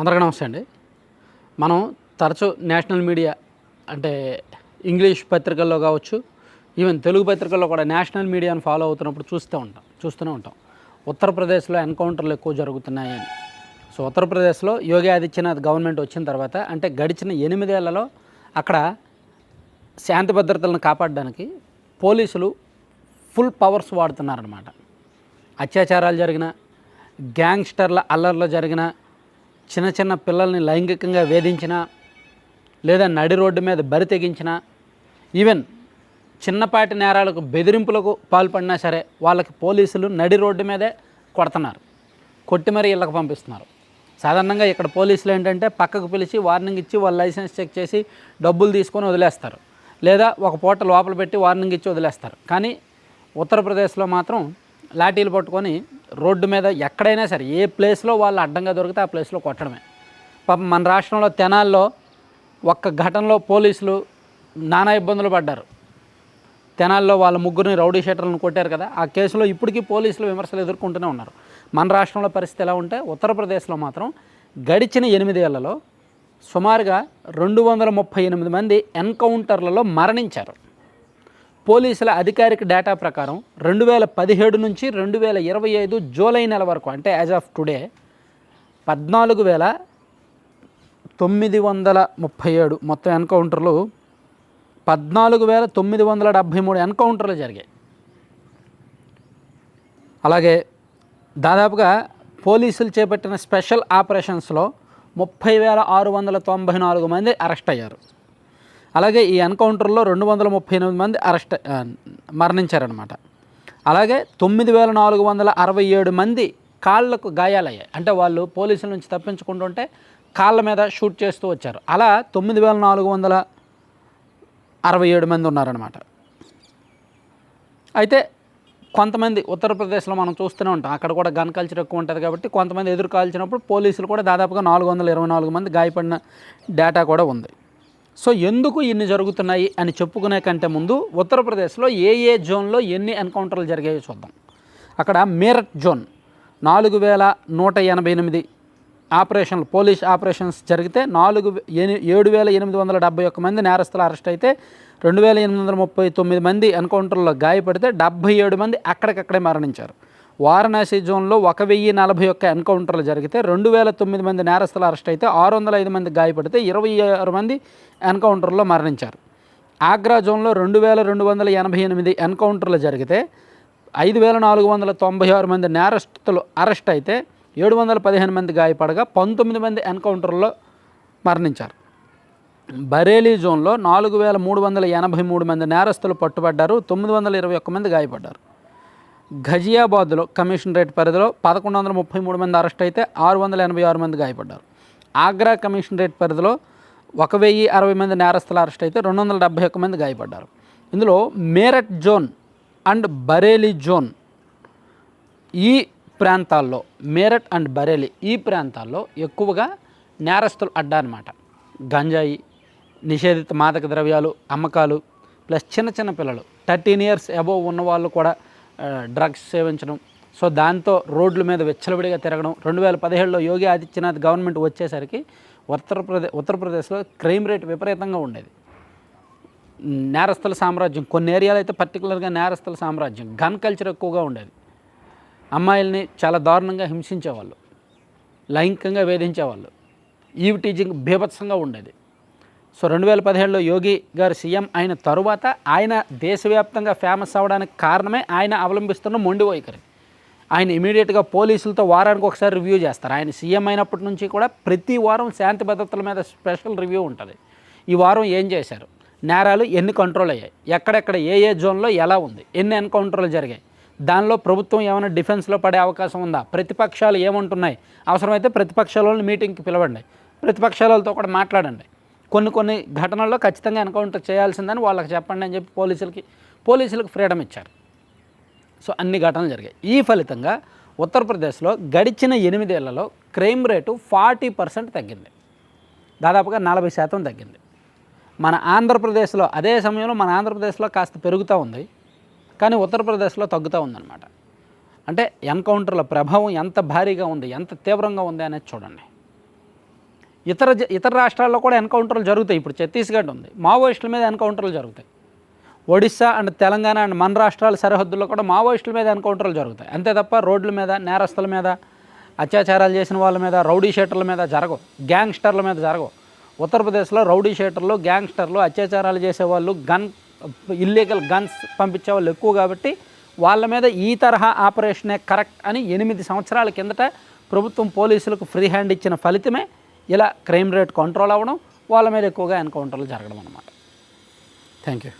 అందరికీ నమస్తే అండి. మనం తరచూ నేషనల్ మీడియా అంటే ఇంగ్లీష్ పత్రికల్లో కావచ్చు ఈవెన్ తెలుగు పత్రికల్లో కూడా నేషనల్ మీడియాను ఫాలో అవుతున్నప్పుడు చూస్తూ ఉంటాం చూస్తూనే ఉంటాం. ఉత్తరప్రదేశ్లో ఎన్కౌంటర్లు ఎక్కువ జరుగుతున్నాయని సో ఉత్తరప్రదేశ్లో యోగి ఆదిత్యనాథ్ గవర్నమెంట్ వచ్చిన తర్వాత అంటే గడిచిన ఎనిమిదేళ్ళలో అక్కడ శాంతి భద్రతలను కాపాడడానికి పోలీసులు ఫుల్ పవర్స్ వాడుతున్నారనమాట అత్యాచారాలు జరిగిన గ్యాంగ్స్టర్ల అల్లర్లు జరిగిన చిన్న చిన్న పిల్లల్ని లైంగికంగా వేధించిన లేదా నడి రోడ్డు మీద బరి తెగించిన ఈవెన్ చిన్నపాటి నేరాలకు బెదిరింపులకు పాల్పడినా సరే వాళ్ళకి పోలీసులు నడి రోడ్డు మీదే కొడుతున్నారు. కొట్టి మరీ ఇళ్ళకి పంపిస్తున్నారు. సాధారణంగా ఇక్కడ పోలీసులు ఏంటంటే పక్కకు పిలిచి వార్నింగ్ ఇచ్చి వాళ్ళ లైసెన్స్ చెక్ చేసి డబ్బులు తీసుకొని వదిలేస్తారు. లేదా ఒక పూట లోపల పెట్టి వార్నింగ్ ఇచ్చి వదిలేస్తారు. కానీ ఉత్తరప్రదేశ్లో మాత్రం లాఠీలు పట్టుకొని రోడ్డు మీద ఎక్కడైనా సరే ఏ ప్లేస్లో వాళ్ళు అడ్డంగా దొరికితే ఆ ప్లేస్లో కొట్టడమే. పాపం మన రాష్ట్రంలో తెనాల్లో ఒక్క ఘటనలో పోలీసులు నానా ఇబ్బందులు పడ్డారు. తెనాల్లో వాళ్ళ ముగ్గురిని రౌడీ షీటర్లను కొట్టారు కదా ఆ కేసులో ఇప్పటికీ పోలీసులు విమర్శలు ఎదుర్కొంటూనే ఉన్నారు. మన రాష్ట్రంలో పరిస్థితి ఎలా ఉంటే ఉత్తరప్రదేశ్లో మాత్రం గడిచిన ఎనిమిదేళ్ళలో సుమారుగా రెండు వందల ముప్పై ఎనిమిది మంది ఎన్కౌంటర్లలో మరణించారు. పోలీసుల అధికారిక డేటా ప్రకారం రెండు వేల పదిహేడు నుంచి రెండు వేల ఇరవై ఐదు జూలై నెల వరకు అంటే యాజ్ ఆఫ్ టుడే పద్నాలుగు వేల తొమ్మిది వందల ముప్పై ఏడు మొత్తం ఎన్కౌంటర్లు పద్నాలుగు వేల తొమ్మిది వందల డెబ్భై మూడు ఎన్కౌంటర్లు జరిగాయి. అలాగే దాదాపుగా పోలీసులు చేపట్టిన స్పెషల్ ఆపరేషన్స్లో ముప్పై వేల ఆరు వందల తొంభై నాలుగు మంది అరెస్ట్ అయ్యారు. అలాగే ఈ ఎన్కౌంటర్లో రెండు వందల ముప్పై ఎనిమిది మంది అరెస్ట్ మరణించారనమాట అలాగే తొమ్మిది వేల నాలుగు వందల అరవై ఏడు మంది కాళ్ళకు గాయాలయ్యాయి. అంటే వాళ్ళు పోలీసుల నుంచి తప్పించుకుంటుంటే కాళ్ళ మీద షూట్ చేస్తూ వచ్చారు. అలా తొమ్మిది వేల నాలుగు వందల అరవై ఏడు మంది ఉన్నారనమాట అయితే కొంతమంది ఉత్తరప్రదేశ్లో మనం చూస్తూనే ఉంటాం. అక్కడ కూడా గన్ కల్చర్ ఎక్కువ ఉంటుంది కాబట్టి కొంతమంది ఎదురు కాల్చినప్పుడు పోలీసులు కూడా దాదాపుగా నాలుగు వందల ఇరవై నాలుగు మంది గాయపడిన డేటా కూడా ఉంది. సో ఎందుకు ఇన్ని జరుగుతున్నాయి అని చెప్పుకునే కంటే ముందు ఉత్తరప్రదేశ్లో ఏ ఏ జోన్లో ఎన్ని ఎన్కౌంటర్లు జరిగాయో చూద్దాం. అక్కడ మేరట్ జోన్ నాలుగు వేల నూట ఎనభై ఎనిమిది ఆపరేషన్లు పోలీస్ ఆపరేషన్స్ జరిగితే నాలుగు ఎని- ఏడు వేల ఎనిమిది వందల డెబ్బై ఒక్క మంది నేరస్తులు అరెస్ట్ అయితే రెండు వేల ఎనిమిది వందల ముప్పై తొమ్మిది మంది ఎన్కౌంటర్లో గాయపడితే డెబ్బై ఏడు మంది అక్కడికక్కడే మరణించారు. వారణాసి జోన్లో ఒక వెయ్యి నలభై ఒక్క ఎన్కౌంటర్లు జరిగితే రెండు వేల తొమ్మిది మంది నేరస్తులు అరెస్ట్ అయితే ఆరు వందల ఐదు మంది గాయపడితే ఇరవై ఆరు మంది ఎన్కౌంటర్లో మరణించారు. ఆగ్రా జోన్లో రెండు వేల రెండు వందల ఎనభై ఎనిమిది ఎన్కౌంటర్లు జరిగితే ఐదు వేల నాలుగు వందల తొంభై ఆరు మంది నేరస్తులు అరెస్ట్ అయితే ఏడు వందల పదిహేను మంది గాయపడగా పంతొమ్మిది మంది ఎన్కౌంటర్లో మరణించారు. బరేలీ జోన్లో నాలుగు వేల మూడు వందల ఎనభై మూడు మంది నేరస్తులు పట్టుబడ్డారు తొమ్మిది వందల ఇరవై ఒక్క మంది గాయపడ్డారు. ఘజియాబాద్లో కమిషనరేట్ పరిధిలో పదకొండు వందల ముప్పై మూడు మంది అరెస్ట్ అయితే ఆరు వందల ఎనభై ఆరు మంది గాయపడ్డారు. ఆగ్రా కమిషనరేట్ పరిధిలో ఒక వెయ్యి అరవై మంది నేరస్తులు అరెస్ట్ అయితే రెండు వందల డెబ్బై ఒక్క మంది గాయపడ్డారు. ఇందులో Meerut zone and Bareilly zone ఈ ప్రాంతాల్లో మేరట్ అండ్ బరేలీ ఈ ప్రాంతాల్లో ఎక్కువగా నేరస్తులు అడ్డా అనమాట గంజాయి నిషేధిత మాదక ద్రవ్యాలు అమ్మకాలు ప్లస్ చిన్న చిన్న పిల్లలు థర్టీన్ ఇయర్స్ అబోవ్ ఉన్న వాళ్ళు కూడా డ్రగ్స్ సేవించడం. సో దాంతో రోడ్ల మీద వెచ్చలవిడిగా తిరగడం. రెండు వేల పదిహేడులో యోగి ఆదిత్యనాథ్ గవర్నమెంట్ వచ్చేసరికి ఉత్తరప్రదేశ్ ఉత్తరప్రదేశ్లో క్రైమ్ రేట్ విపరీతంగా ఉండేది. నేరస్తుల సామ్రాజ్యం కొన్ని ఏరియాలు అయితే పర్టికులర్గా నేరస్తుల సామ్రాజ్యం గన్ కల్చర్ ఎక్కువగా ఉండేది. అమ్మాయిల్ని చాలా దారుణంగా హింసించేవాళ్ళు. లైంగికంగా వేధించేవాళ్ళు. ఈవ్ టీచింగ్ బీభత్సంగా ఉండేది. సో రెండు వేల పదిహేడులో యోగి గారు సీఎం అయిన తరువాత ఆయన దేశవ్యాప్తంగా ఫేమస్ అవ్వడానికి కారణమే ఆయన అవలంబిస్తున్న మొండి వైఖరి. ఆయన ఇమీడియట్గా పోలీసులతో వారానికి ఒకసారి రివ్యూ చేస్తారు. ఆయన సీఎం అయినప్పటి నుంచి కూడా ప్రతి వారం శాంతి భద్రతల మీద స్పెషల్ రివ్యూ ఉంటుంది. ఈ వారం ఏం చేశారు? నేరాలు ఎన్ని కంట్రోల్ అయ్యాయి? ఎక్కడెక్కడ ఏ ఏ జోన్లో ఎలా ఉంది? ఎన్ని ఎన్కౌంటర్లు జరిగాయి? దానిలో ప్రభుత్వం ఏమైనా డిఫెన్స్లో పడే అవకాశం ఉందా? ప్రతిపక్షాలు ఏముంటున్నాయి? అవసరమైతే ప్రతిపక్షాలను మీటింగ్కి పిలవండి. ప్రతిపక్షాలతో కూడా మాట్లాడండి. కొన్ని కొన్ని ఘటనల్లో ఖచ్చితంగా ఎన్కౌంటర్ చేయాల్సిందని వాళ్ళకి చెప్పండి అని చెప్పి పోలీసులకి పోలీసులకు ఫ్రీడమ్ ఇచ్చారు. సో అన్ని ఘటనలు జరిగాయి. ఈ ఫలితంగా ఉత్తరప్రదేశ్లో గడిచిన ఎనిమిదేళ్ళలో క్రైమ్ రేటు ఫార్టీ పర్సెంట్ తగ్గింది. దాదాపుగా నలభై శాతం తగ్గింది. మన ఆంధ్రప్రదేశ్లో అదే సమయంలో మన ఆంధ్రప్రదేశ్లో కాస్త పెరుగుతూ ఉంది. కానీ ఉత్తరప్రదేశ్లో తగ్గుతూ ఉందన్నమాట. అంటే ఎన్కౌంటర్ల ప్రభావం ఎంత భారీగా ఉంది ఎంత తీవ్రంగా ఉంది అనేది చూడండి. ఇతర ఇతర రాష్ట్రాల్లో కూడా ఎన్కౌంటర్లు జరుగుతాయి. ఇప్పుడు ఛత్తీస్గఢ్ ఉంది. మావోయిస్టుల మీద ఎన్కౌంటర్లు జరుగుతాయి. ఒడిశా అండ్ తెలంగాణ అండ్ మన రాష్ట్రాల సరిహద్దుల్లో కూడా మావోయిస్టుల మీద ఎన్కౌంటర్లు జరుగుతాయి. అంతే తప్ప రోడ్ల మీద నేరస్తుల మీద అత్యాచారాలు చేసిన వాళ్ళ మీద రౌడీ షీటర్ల మీద జరగవు. గ్యాంగ్స్టర్ల మీద జరగవు. ఉత్తరప్రదేశ్లో రౌడీ షీటర్లు గ్యాంగ్స్టర్లు అత్యాచారాలు చేసేవాళ్ళు గన్ ఇల్లీగల్ గన్స్ పంపించే వాళ్ళు ఎక్కువ కాబట్టి వాళ్ళ మీద ఈ తరహా ఆపరేషనే కరెక్ట్ అని ఎనిమిది సంవత్సరాల కిందట ప్రభుత్వం పోలీసులకు ఫ్రీ హ్యాండ్ ఇచ్చిన ఫలితమే ఇలా క్రైమ్ రేట్ కంట్రోల్ అవ్వడం వాళ్ళ మీద ఎక్కువగా ఎన్కౌంటర్లు జరగడం అన్నమాట. Thank you